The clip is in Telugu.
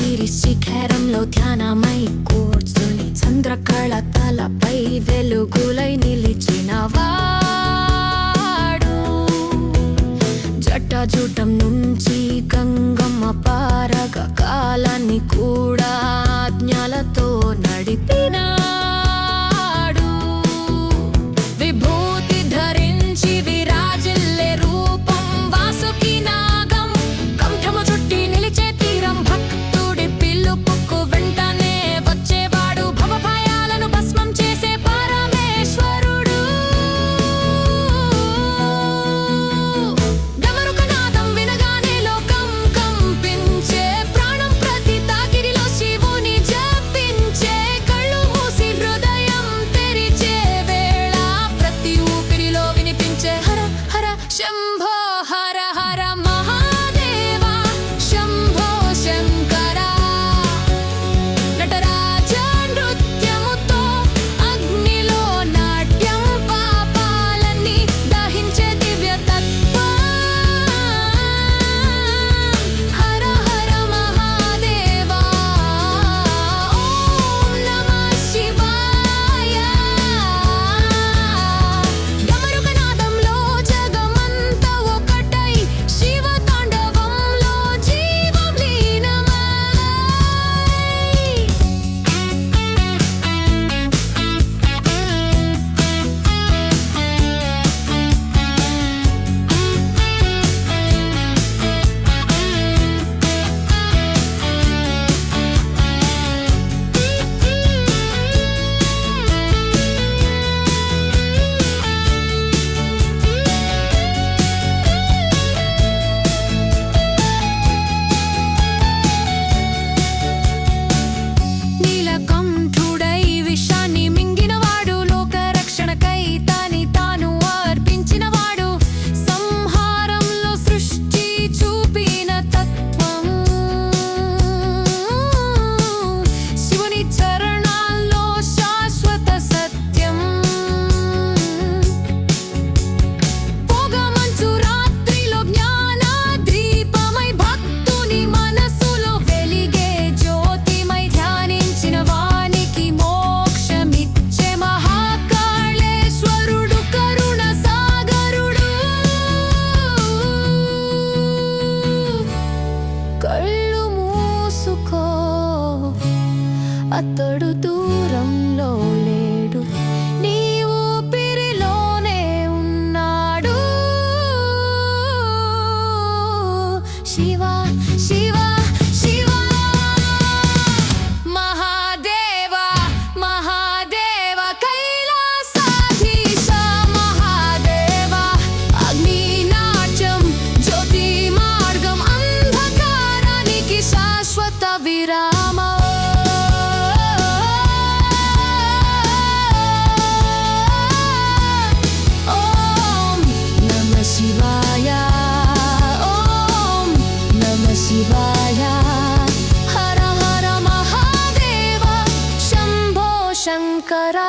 గిరి శిఖరంలో ధ్యానమై కూర్చుని చంద్రకళ తలపై వెలుగులై నిలిచిన వాడు. జటాజూటం నుంచి గంగమ్మ పా అతడు దూరంలో లేడు. నీ ఊపిరిలోనే ఉన్నాడు. శివ శివ శివ. మహాదేవ మహాదేవ కైలాసాధీశ మహాదేవ. అగ్ని నాట్యం జ్యోతి మార్గం అంధకారానికి శాశ్వత విరామ. cut off.